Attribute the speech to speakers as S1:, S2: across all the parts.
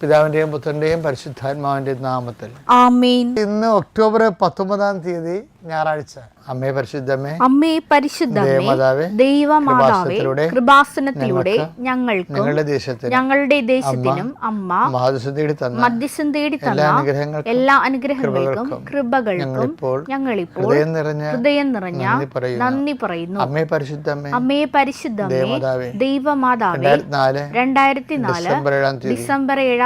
S1: പിതാവിന്റെയും പുത്രന്റെയും പരിശുദ്ധാത്മാവിന്റെയും നാമത്തിൽ. ഇന്ന് ഒക്ടോബർ പത്തൊമ്പതാം തീയതി ഞായറാഴ്ച. അമ്മേ പരിശുദ്ധമേ
S2: അമ്മേ പരിശുദ്ധമേ
S1: ദേവമാതാവേ,
S2: ദൈവമാതാവേ
S1: കൃപാസനത്തിലൂടെ
S2: ഞങ്ങൾക്ക്
S1: ഞങ്ങളുടെ ദേശത്തിന്
S2: ഞങ്ങളുടെ ദേശത്തിനും അമ്മ
S1: മഹാദിവസം തേടി തന്ന
S2: മധ്യസ്ഥം തേടി തന്ന
S1: അനുഗ്രഹങ്ങൾക്കും
S2: എല്ലാ അനുഗ്രഹങ്ങൾക്കും
S1: കൃപകൾക്കും
S2: ഞങ്ങൾ
S1: ഞങ്ങളിപ്പോൾ ഹൃദയം നിറഞ്ഞ
S2: ഹൃദയം നിറഞ്ഞ
S1: നന്ദി പറയുന്നു. അമ്മേ പരിശുദ്ധമേ
S2: അമ്മേ പരിശുദ്ധമേ
S1: ദേവമാതാവേ, രണ്ടായിരത്തി നാല് ഡിസംബർ ഏഴാം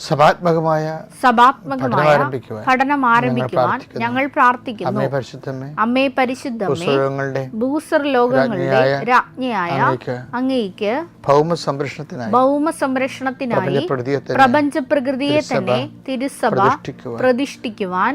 S1: സഭാത്മകമായ
S2: സഭാത്മകമായ
S1: ആരംഭിക്കുവാൻ
S2: പഠനം ആരംഭിക്കുവാൻ ഞങ്ങൾ പ്രാർത്ഥിക്കുന്നു.
S1: അമ്മേ
S2: പരിശുദ്ധമേ ഭൂസർ ലോകങ്ങളുടെ
S1: രാജ്ഞിയായ അങ്ങേക്ക് ഭൗമ സംരക്ഷണത്തിനായി
S2: ഭൗമ സംരക്ഷണത്തിനായി പ്രപഞ്ച പ്രകൃതിയെ തന്നെ തിരുസഭ
S1: പ്രതിഷ്ഠിക്കുവാൻ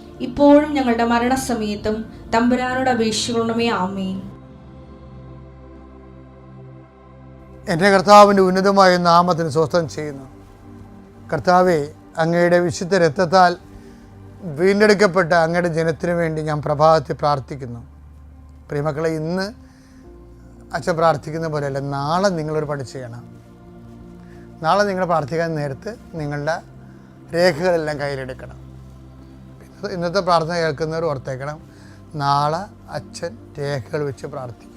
S3: ഇപ്പോഴും ഞങ്ങളുടെ മരണസമയത്തും തമ്പുരാനോട് അപേക്ഷിക്കണമേ ആമേൻ.
S1: എന്റെ കർത്താവിന്റെ ഉന്നതമായ നാമത്തിന് സ്വസ്ഥം ചെയ്യുന്നു. കർത്താവെ അങ്ങയുടെ വിശുദ്ധ രക്തത്താൽ വീണ്ടെടുക്കപ്പെട്ട അങ്ങയുടെ ജനത്തിനു വേണ്ടി ഞാൻ പ്രഭാതത്തിൽ പ്രാർത്ഥിക്കുന്നു. പ്രിയമക്കളെ ഇന്ന് അച്ഛൻ പ്രാർത്ഥിക്കുന്ന പോലെയല്ല നാളെ നിങ്ങളൊരു പണി ചെയ്യണം. നാളെ നിങ്ങൾ പ്രാർത്ഥിക്കാൻ നേരത്ത് നിങ്ങളുടെ രേഖകളെല്ലാം കയ്യിലെടുക്കണം. ഇന്നത്തെ പ്രാർത്ഥന കേൾക്കുന്നവർ ഓർത്തേക്കണം. നാളെ അച്ഛൻ രേഖകൾ വെച്ച് പ്രാർത്ഥിക്കും.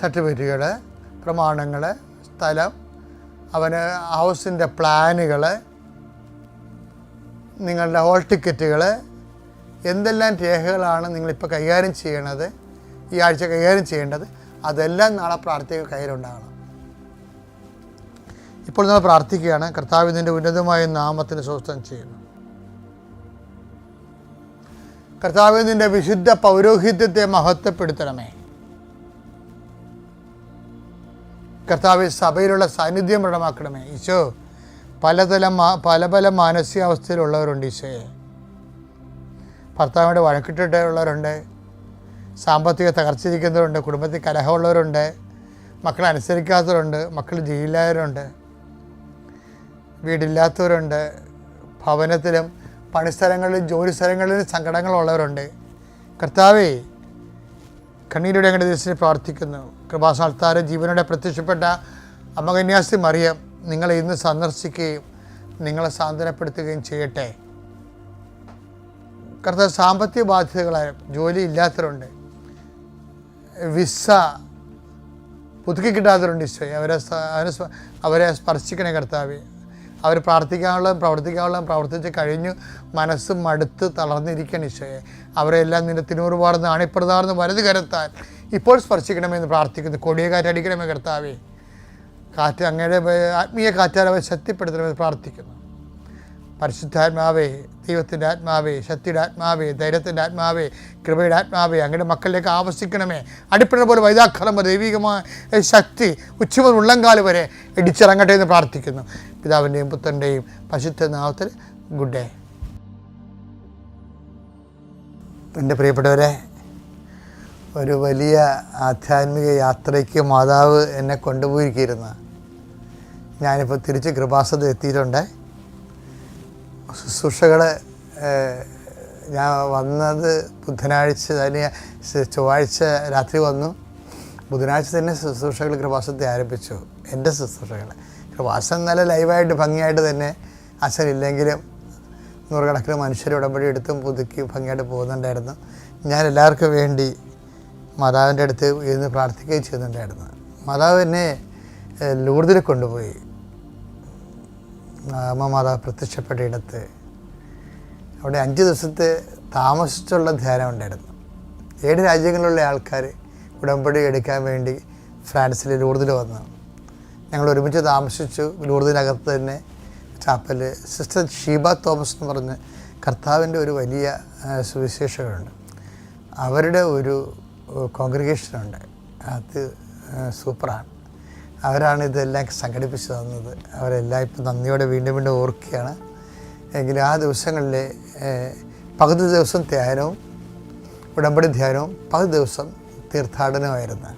S1: സർട്ടിഫിക്കറ്റുകൾ പ്രമാണങ്ങൾ സ്ഥലം അവന് ഹൗസിന്റെ പ്ലാനുകൾ നിങ്ങളുടെ ഹോൾ ടിക്കറ്റുകൾ എന്തെല്ലാം രേഖകളാണ് നിങ്ങളിപ്പോൾ കൈകാര്യം ചെയ്യണത് ഈ ആഴ്ച കൈകാര്യം ചെയ്യേണ്ടത് അതെല്ലാം നാളെ പ്രാർത്ഥിക്കുക കയ്യിലുണ്ടാകണം. ഇപ്പോൾ നമ്മൾ പ്രാർത്ഥിക്കുകയാണ്. കർത്താവിന്റെ ഉന്നതമായ നാമത്തിന് സ്വസ്ഥം ചെയ്യുന്നു. കർത്താവ് നിന്റെ വിശുദ്ധ പൗരോഹിത്യത്തെ മഹത്വപ്പെടുത്തണമേ. കർത്താവ് സഭയിലുള്ള സാന്നിധ്യം ദൃഢമാക്കണമേ ഈശോ പലതല പല പല മാനസികാവസ്ഥയിലുള്ളവരുണ്ട് ഈശോയെ. ഭർത്താവിന്റെ വഴക്കിട്ടിട്ടുള്ളവരുണ്ട്. സാമ്പത്തിക തകർച്ചിരിക്കുന്നവരുണ്ട് കുടുംബത്തിൽ കലഹമുള്ളവരുണ്ട്. മക്കളെ അനുസരിക്കാത്തവരുണ്ട്. മക്കൾ ജയിലായവരുണ്ട് വീടില്ലാത്തവരുണ്ട്. ഭവനത്തിലും പണിസ്ഥലങ്ങളിലും ജോലി സ്ഥലങ്ങളിലും സങ്കടങ്ങളുള്ളവരുണ്ട്. കർത്താവേ കണ്ണീരുടെ അങ്ങയുടെ ദിവസത്തിൽ പ്രാർത്ഥിക്കുന്നു. കൃപാസാൽത്താര ജീവനോടെ പ്രത്യക്ഷപ്പെട്ട അമ്മകന്യാസി മറിയം നിങ്ങളെ ഇന്ന് സന്ദർശിക്കുകയും നിങ്ങളെ സാന്ത്വനപ്പെടുത്തുകയും ചെയ്യട്ടെ. കർത്താവ് സാമ്പത്തിക ബാധ്യതകളായും ജോലി ഇല്ലാത്തവരുണ്ട്. വിസ പുതുക്കി കിട്ടാത്തവരുണ്ട് ഈശോയെ. അവരെ അവരെ അവരെ സ്പർശിക്കണേ കർത്താവെ. അവർ പ്രാർത്ഥിക്കാനുള്ളതും പ്രവർത്തിക്കാനുള്ളതും പ്രവർത്തിച്ച് കഴിഞ്ഞു. മനസ്സ് മടുത്ത് തളർന്നിരിക്കണം ഈശോയെ അവരെല്ലാം നിന്റെ പാട് അണിപ്രതാർന്ന് വലത് കരത്താൻ ഇപ്പോൾ സ്പർശിക്കണമെന്ന് പ്രാർത്ഥിക്കുന്നു. കൊടിയ കാറ്റടിക്കണമേ കർത്താവേ. കാറ്റ് അങ്ങയുടെ ആത്മീയ കാറ്റാൽ അവരെ ശക്തിപ്പെടുത്തണമെന്ന് പ്രാർത്ഥിക്കുന്നു. പരിശുദ്ധാത്മാവേ ദൈവത്തിന്റെ ആത്മാവേ ശക്തിയുടെ ആത്മാവേ ധൈര്യത്തിന്റെ ആത്മാവേ കൃപയുടെ ആത്മാവേ അങ്ങയുടെ മക്കളിലേക്ക് ആവശ്യിക്കണമേ അടിപ്പിണ പോലെ വൈതാക്കളം ദൈവികമായ ശക്തി ഉച്ചമുതൽ ഉള്ളംകാൽ വരെ ഇടിച്ചിറങ്ങട്ടെ എന്ന് പ്രാർത്ഥിക്കുന്നു. പിതാവിന്റെയും പുത്രന്റെയും പശുദ്ധ നാമത്തിൽ ഗുഡ് ഡേ. എന്റെ പ്രിയപ്പെട്ടവരെ ഒരു വലിയ ആധ്യാത്മിക യാത്രയ്ക്ക് മാതാവ് എന്നെ കൊണ്ടുപോയിരിക്കുന്നു ഞാനിപ്പോൾ തിരിച്ച് കൃപാസത എത്തിയിട്ടുണ്ട്. ശുശ്രൂഷകൾ ഞാൻ വന്നത് ബുധനാഴ്ച തന്നെ ചൊവ്വാഴ്ച രാത്രി വന്നു. ബുധനാഴ്ച തന്നെ ശുശ്രൂഷകൾ കൃപാസത്തെ ആരംഭിച്ചു. എന്റെ ശുശ്രൂഷകൾ കൃപാസം നല്ല ലൈവായിട്ട് ഭംഗിയായിട്ട് തന്നെ അച്ഛനില്ലെങ്കിലും നൂറുകണക്കിന് മനുഷ്യർ ഉടമ്പടി എടുത്തും പുതുക്കി ഭംഗിയായിട്ട് പോകുന്നുണ്ടായിരുന്നു. ഞാൻ എല്ലാവർക്കും വേണ്ടി മാതാവിന്റെ അടുത്ത് ഇരുന്ന് പ്രാർത്ഥിക്കുകയും ചെയ്യുന്നുണ്ടായിരുന്നു. മാതാവ് എന്നെ ലൂർദിൽ കൊണ്ടുപോയി. അമ്മ പ്രത്യക്ഷപ്പെട്ടയിടത്ത് അവിടെ അഞ്ച് ദിവസത്തെ താമസിച്ചുള്ള ധ്യാനം ഉണ്ടായിരുന്നു. ഏഴ് രാജ്യങ്ങളിലുള്ള ആൾക്കാർ ഉടമ്പടി എടുക്കാൻ വേണ്ടി ഫ്രാൻസിൽ ലൂർദിൽ വന്നു. ഞങ്ങൾ ഒരുമിച്ച് താമസിച്ചു. ലൂർദിനകത്ത് തന്നെ ചാപ്പൽ സിസ്റ്റർ ഷീബ തോമസ് എന്ന് പറഞ്ഞ് കർത്താവിന്റെ ഒരു വലിയ സുവിശേഷകളുണ്ട് അവരുടെ ഒരു കോൺഗ്രിഗേഷനുണ്ട്. അത് സൂപ്പറാണ്. അവരാണ് ഇതെല്ലാം സംഘടിപ്പിച്ചു തന്നത്. അവരെല്ലാം ഇപ്പം നന്ദിയോടെ വീണ്ടും വീണ്ടും ഓർക്കുകയാണ്. എങ്കിലും ആ ദിവസങ്ങളിൽ പകുതി ദിവസം ധ്യാനവും ഉടമ്പടി ധ്യാനവും പകുതി ദിവസം തീർത്ഥാടനമായിരുന്നു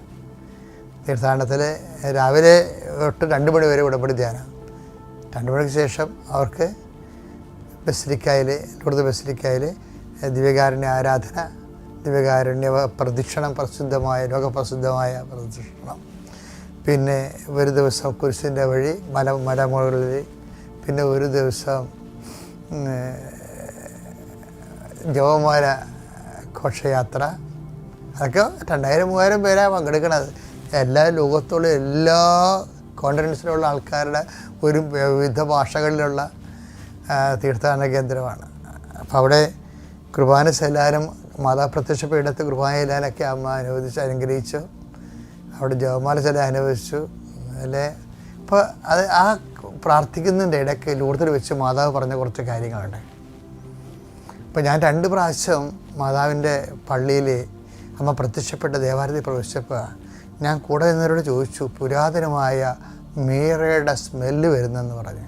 S1: തീർത്ഥാടനത്തിൽ രാവിലെ തൊട്ട് രണ്ട് മണി വരെ ഉടമ്പടി ധ്യാനം. രണ്ട് മണിക്ക് ശേഷം അവർക്ക് ബസിലിക്കായിൽ ലൂർദ് ബസിലിക്കായിൽ ദിവ്യകാരുണ്യ ആരാധന ദിവ്യകാരുണ്യ പ്രദക്ഷിണം പ്രസിദ്ധമായ ലോകപ്രസിദ്ധമായ പ്രദക്ഷിണം. പിന്നെ ഒരു ദിവസം കുരിശിന്റെ വഴി മല മലമുകളിൽ പിന്നെ ഒരു ദിവസം ജവമാല ഘോഷയാത്ര. അതൊക്കെ രണ്ടായിരം മൂവായിരം പേരാണ് പങ്കെടുക്കണത്. എല്ലാ ലോകത്തുള്ള എല്ലാ കോണ്ടിനൻസിലുള്ള ആൾക്കാരുടെ ഒരു വിവിധ ഭാഷകളിലുള്ള തീർത്ഥാടന കേന്ദ്രമാണ്. അപ്പോൾ അവിടെ കുർബാന എല്ലാവരും മാതാപ്രത്യക്ഷപ്പെടുത്ത് കുർബാന ചെല്ലാനൊക്കെ അമ്മ അനുവദിച്ച് അനുഗ്രഹിച്ചു. അവിടെ ജപമാല ചില അനുഭവിച്ചു. അല്ലേ? ഇപ്പോൾ അത് ആ പ്രാർത്ഥിക്കുന്നതിന്റെ ഇടയ്ക്ക് ലൂർത്തിൽ വെച്ച് മാതാവ് പറഞ്ഞ കുറച്ച് കാര്യങ്ങളുണ്ട്. അപ്പോൾ ഞാൻ രണ്ട് പ്രാവശ്യം മാതാവിന്റെ പള്ളിയിൽ അമ്മ പ്രത്യക്ഷപ്പെട്ട ദേവാലയത്തിൽ പ്രവേശിച്ചപ്പോൾ ഞാൻ കൂടെ നിന്നവരോട് ചോദിച്ചു പുരാതനമായ മീറയുടെ സ്മെല്ല് വരുന്നെന്ന് പറഞ്ഞു.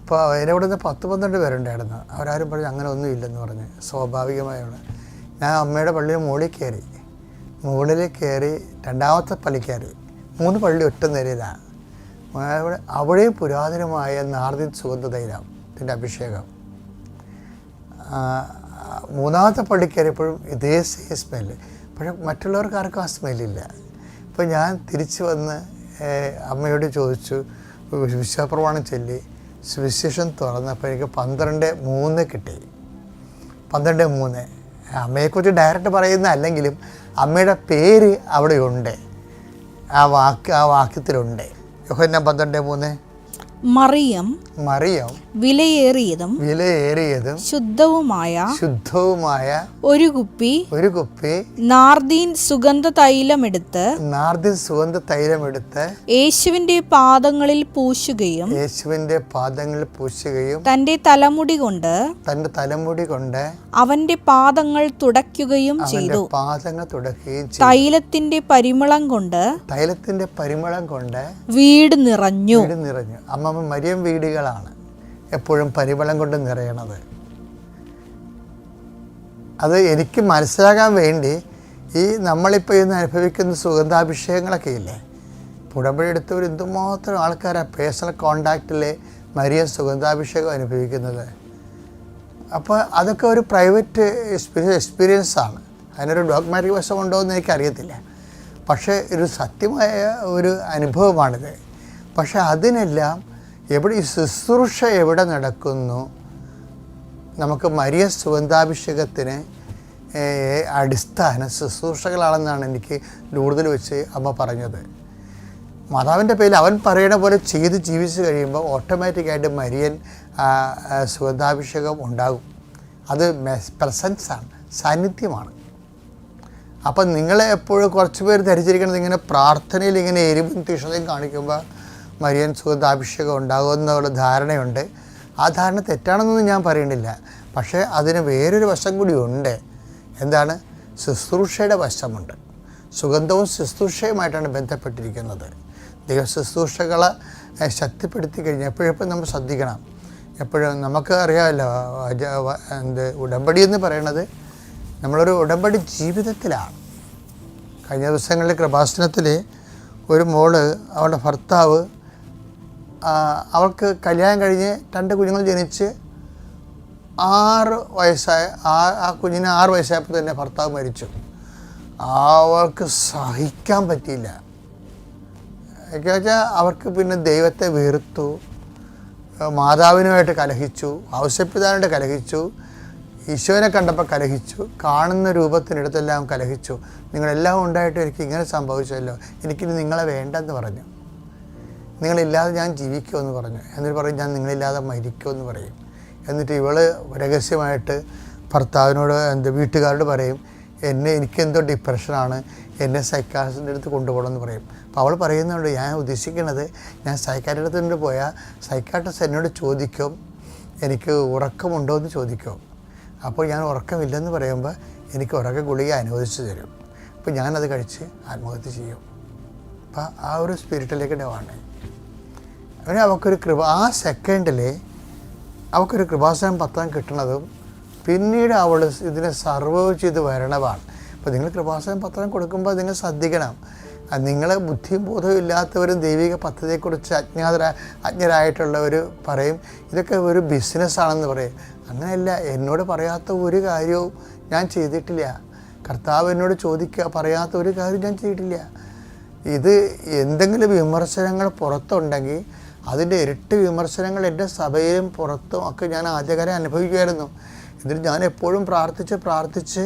S1: അപ്പോൾ അതിന്റെ ഇവിടെ നിന്ന് പത്ത് പന്ത്രണ്ട് പേരുണ്ടായിരുന്നു. അവരാരും പറഞ്ഞു അങ്ങനെ ഒന്നും ഇല്ലെന്ന് പറഞ്ഞ്. സ്വാഭാവികമായാണ്. ഞാൻ അമ്മയുടെ പള്ളിയിൽ മുകളിൽ കയറി. മുകളിൽ കയറി രണ്ടാമത്തെ പള്ളി മൂന്ന് പള്ളി ഒറ്റ നിരയിലാണ് അവിടെ അവിടെയും പുരാതനമായ നാർദിൻ സുഗന്ധതൈലം ഇതിന്റെ അഭിഷേകം. മൂന്നാമത്തെ പള്ളി കയറിയപ്പോഴും ഇതേ സെയിം സ്മെല്ല് പക്ഷെ മറ്റുള്ളവർക്ക് ആർക്കും ആ സ്മെല്ലില്ല അപ്പോൾ ഞാൻ തിരിച്ചു വന്ന് അമ്മയോട് ചോദിച്ചു വിശ്വപ്രമാണം ചൊല്ലി സുവിശേഷം തുറന്നപ്പോൾ എനിക്ക് പന്ത്രണ്ട് മൂന്ന് കിട്ടി. പന്ത്രണ്ട് മൂന്ന്. അമ്മയെക്കുറിച്ച് ഡയറക്റ്റ് പറയുന്ന അല്ലെങ്കിലും അമ്മയുടെ പേര് അവിടെയുണ്ട്. ആ വാക്ക് ആ വാക്യത്തിലുണ്ട്. യോഹന്ന പന്ത്രണ്ട് മൂന്ന്.
S4: മറിയം
S1: മറിയം
S4: വിലയേറിയതും
S1: വിലയേറിയതും
S4: ശുദ്ധവുമായ
S1: ശുദ്ധവുമായ
S4: ഒരു കുപ്പി
S1: ഒരു കുപ്പി
S4: നാർദീൻ സുഗന്ധ തൈലമെടുത്ത്
S1: നാർദീൻ സുഗന്ധ തൈലമെടുത്ത്
S4: യേശുവിന്റെ പാദങ്ങളിൽ പൂശുകയും
S1: യേശുവിന്റെ പാദങ്ങളിൽ പൂശുകയും
S4: തന്റെ തലമുടി കൊണ്ട്
S1: തന്റെ തലമുടി കൊണ്ട്
S4: അവന്റെ പാദങ്ങൾ തുടയ്ക്കുകയും ചെയ്തു.
S1: പാദങ്ങൾ തുടക്കുകയും
S4: തൈലത്തിന്റെ പരിമളം കൊണ്ട്
S1: തൈലത്തിന്റെ പരിമളം കൊണ്ട്
S4: വീട് നിറഞ്ഞു.
S1: വീട് നിറഞ്ഞു. അമ്മമ്മ മരിയം വീടുകളാണ് എപ്പോഴും പരിമളം കൊണ്ട് നിറയണത്. അത് എനിക്ക് മനസ്സിലാകാൻ വേണ്ടി ഈ നമ്മളിപ്പോൾ ഇന്ന് അനുഭവിക്കുന്ന സുഗന്ധാഭിഷേകങ്ങളൊക്കെ ഇല്ലേ? പുടമ്പഴി എടുത്തവർ എന്തുമാത്രം ആൾക്കാരാണ് പേഴ്സണൽ കോണ്ടാക്റ്റിൽ മരിയ സുഗന്ധാഭിഷേകം അനുഭവിക്കുന്നത്. അപ്പോൾ അതൊക്കെ ഒരു പ്രൈവറ്റ് എക്സ്പീരിയൻസ് ആണ് അതിനൊരു ഡോഗ്മാറ്റിക് വശം ഉണ്ടോ എന്ന് എനിക്കറിയത്തില്ല. പക്ഷേ ഒരു സത്യമായ ഒരു അനുഭവമാണിത്. പക്ഷേ അതിനെല്ലാം എവിടെ ഈ ശുശ്രൂഷ എവിടെ നടക്കുന്നു? നമുക്ക് മരിയ സുഗന്ധാഭിഷേകത്തിന് അടിസ്ഥാന ശുശ്രൂഷകളാണെന്നാണ് എനിക്ക് ലൂർദിൽ വെച്ച് അമ്മ പറഞ്ഞത്. മാതാവിന്റെ പേരിൽ അവൻ പറയണ പോലെ ചെയ്ത് ജീവിച്ച് കഴിയുമ്പോൾ ഓട്ടോമാറ്റിക്കായിട്ട് മരിയൻ സുഗന്ധാഭിഷേകം ഉണ്ടാകും. അത് പ്രസൻസാണ് സാന്നിധ്യമാണ്. അപ്പം നിങ്ങളെ എപ്പോഴും കുറച്ച് പേര് ധരിച്ചിരിക്കുന്നത് ഇങ്ങനെ പ്രാർത്ഥനയിൽ ഇങ്ങനെ എരിവും തീഷ്ണതയും കാണിക്കുമ്പോൾ മരിയൻ സുഗന്ധാഭിഷേകം ഉണ്ടാകുമെന്നുള്ള ധാരണയുണ്ട്. ആ ധാരണ തെറ്റാണെന്നൊന്നും ഞാൻ പറയണില്ല പക്ഷേ അതിന് വേറൊരു വശം കൂടി ഉണ്ട്. എന്താണ്? ശുശ്രൂഷയുടെ വശമുണ്ട്. സുഗന്ധവും ശുശ്രൂഷയുമായിട്ടാണ് ബന്ധപ്പെട്ടിരിക്കുന്നത്. ദൈവ ശുശ്രൂഷകളെ ശക്തിപ്പെടുത്തി കഴിഞ്ഞാൽ എപ്പോഴും നമ്മൾ ശ്രദ്ധിക്കണം. എപ്പോഴും നമുക്ക് അറിയാമല്ലോ എന്ത് ഉടമ്പടി എന്ന് പറയണത് നമ്മളൊരു ഉടമ്പടി ജീവിതത്തിലാണ്. കഴിഞ്ഞ ദിവസങ്ങളിൽ കൃപാസനത്തിൽ ഒരു മോൾ അവളുടെ ഭർത്താവ് അവൾക്ക് കല്യാണം കഴിഞ്ഞ് രണ്ട് കുഞ്ഞുങ്ങൾ ജനിച്ച് ആറ് വയസ്സായ ആ ആ കുഞ്ഞിന് ആറ് വയസ്സായപ്പോൾ തന്നെ ഭർത്താവ് മരിച്ചു. അവൾക്ക് സഹിക്കാൻ പറ്റിയില്ല. എന്നുവെച്ചാൽ അവർക്ക് പിന്നെ ദൈവത്തെ വെറുത്തു മാതാവിനുമായിട്ട് കലഹിച്ചു ഔസപിതാവിനായിട്ട് കലഹിച്ചു ഈശോനെ കണ്ടപ്പോൾ കലഹിച്ചു കാണുന്ന രൂപത്തിനടുത്തെല്ലാം കലഹിച്ചു. നിങ്ങളെല്ലാം ഉണ്ടായിട്ട് എനിക്ക് ഇങ്ങനെ സംഭവിച്ചല്ലോ എനിക്കിനി നിങ്ങളെ വേണ്ടെന്ന് പറഞ്ഞു. നിങ്ങളില്ലാതെ ഞാൻ ജീവിക്കുമെന്ന് പറഞ്ഞു. എന്നിട്ട് പറയും ഞാൻ നിങ്ങളില്ലാതെ മരിക്കുമെന്ന് പറയും. എന്നിട്ട് ഇവൾ രഹസ്യമായിട്ട് ഭർത്താവിനോട് എന്ത് വീട്ടുകാരോട് പറയും എന്നെ എനിക്കെന്തോ ഡിപ്രഷനാണ് എന്നെ സൈക്കാട്രിസ്റ്റിന്റെ അടുത്ത് കൊണ്ടുപോകണമെന്ന് പറയും. അപ്പോൾ അവൾ പറയുന്നുണ്ട് ഞാൻ ഉദ്ദേശിക്കുന്നത് ഞാൻ സൈക്കാട്രിസ്റ്റിന്റെ പോയാൽ സൈക്കാട്രിസ്റ്റ് എന്നോട് ചോദിക്കും എനിക്ക് ഉറക്കമുണ്ടോ എന്ന് ചോദിക്കും. അപ്പോൾ ഞാൻ ഉറക്കമില്ലെന്ന് പറയുമ്പോൾ എനിക്ക് ഉറക്ക ഗുളിക അനുവദിച്ചു തരും. അപ്പോൾ ഞാനത് കഴിച്ച് ആത്മഹത്യ ചെയ്യും. അപ്പോൾ ആ ഒരു സ്പിരിറ്റിലേക്ക് വേണ്ടേ അങ്ങനെ അവൾക്കൊരു കൃപ ആ സെക്കൻഡിൽ അവൾക്കൊരു കൃപാസനം പത്രം കിട്ടണതും പിന്നീട് അവൾ ഇതിനെ സർവൈവ് ചെയ്ത് വരണതാണ്. അപ്പോൾ നിങ്ങൾ കൃപാസനം പത്രം കൊടുക്കുമ്പോൾ നിങ്ങൾ ശ്രദ്ധിക്കണം. നിങ്ങളെ ബുദ്ധിയും ബോധവും ഇല്ലാത്തവരും ദൈവിക പദ്ധതിയെക്കുറിച്ച് അജ്ഞാതര അജ്ഞരായിട്ടുള്ളവർ പറയും ഇതൊക്കെ ഒരു ബിസിനസ്സാണെന്ന് പറയും. അങ്ങനെയല്ല എന്നോട് പറയാത്ത ഒരു കാര്യവും ഞാൻ ചെയ്തിട്ടില്ല. കർത്താവ് എന്നോട് ചോദിക്കുക പറയാത്ത ഒരു കാര്യം ഞാൻ ചെയ്തിട്ടില്ല. ഇത് എന്തെങ്കിലും വിമർശനങ്ങൾ പുറത്തുണ്ടെങ്കിൽ അതിന്റെ ഇരട്ടി വിമർശനങ്ങൾ എന്റെ സഭയിലും പുറത്തും ഒക്കെ ഞാൻ ആദ്യകാലം അനുഭവിക്കുമായിരുന്നു. എന്നിട്ട് ഞാൻ എപ്പോഴും പ്രാർത്ഥിച്ച് പ്രാർത്ഥിച്ച്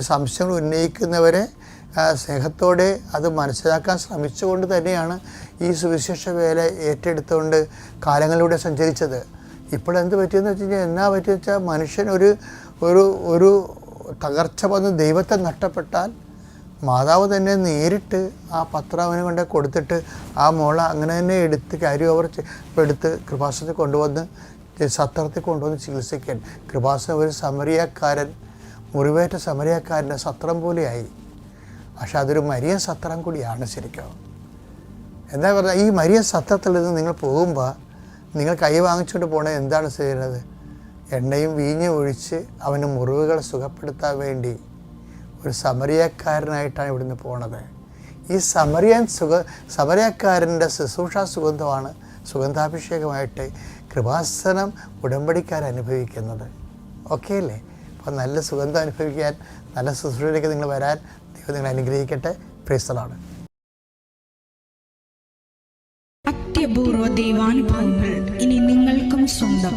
S1: സംശയങ്ങൾ ഉന്നയിക്കുന്നവരെ സ്നേഹത്തോടെ അത് മനസ്സിലാക്കാൻ ശ്രമിച്ചുകൊണ്ട് തന്നെയാണ് ഈ സുവിശേഷ വേല ഏറ്റെടുത്തുകൊണ്ട് കാലങ്ങളിലൂടെ സഞ്ചരിച്ചത്. ഇപ്പോൾ എന്ത് പറ്റിയെന്ന് വെച്ച് കഴിഞ്ഞാൽ എന്നാ പറ്റിയെന്ന് വെച്ചാൽ മനുഷ്യൻ ഒരു ഒരു ഒരു തകർച്ച വന്ന് ദൈവത്തെ നഷ്ടപ്പെട്ടാൽ മാതാവ് തന്നെ നേരിട്ട് ആ പത്രം അവന് കൊണ്ട് കൊടുത്തിട്ട് ആ മോള അങ്ങനെ തന്നെ എടുത്ത് കാര്യം ഓവർ എടുത്ത് കൃപാസനത്തിൽ കൊണ്ടുവന്ന് സത്രത്തിൽ കൊണ്ടുവന്ന് ചികിത്സിക്കാൻ. കൃപാസനം ഒരു സമരിയക്കാരൻ മുറിവേറ്റ സമരിയക്കാരന്റെ സത്രം പോലെയായി. പക്ഷെ അതൊരു മരിയ സത്രം കൂടിയാണ് ശരിക്കും. എന്താ പറയുക ഈ മരിയ സത്രത്തിൽ നിന്ന് നിങ്ങൾ പോകുമ്പോൾ നിങ്ങൾ കൈ വാങ്ങിച്ചുകൊണ്ട് പോകണത് എന്താണ് ചെയ്യുന്നത് എണ്ണയും വീഞ്ഞും ഒഴിച്ച് അവന് മുറിവുകൾ സുഖപ്പെടുത്താൻ വേണ്ടി ഒരു സമരിയക്കാരനായിട്ടാണ് ഇവിടുന്ന് പോണത്. ഈ സമരിയൻ സുഖ സമരിയക്കാരന്റെ ശുശ്രൂഷ സുഗന്ധമാണ് സുഗന്ധാഭിഷേകമായിട്ട് കൃപാസനം ഉടമ്പടിക്കാർ അനുഭവിക്കുന്നത്. ഓക്കെ അല്ലേ? അപ്പോൾ നല്ല സുഗന്ധം അനുഭവിക്കാൻ നല്ല ശുശ്രൂഷയിലേക്ക് നിങ്ങൾ വരാൻ ദൈവം നിങ്ങൾ അനുഗ്രഹിക്കട്ടെ. പ്രേസ്തലാണ്
S5: അത്യപൂർവ ദൈവാനുഭവങ്ങൾ ഇനി നിങ്ങൾക്കും സ്വന്തം.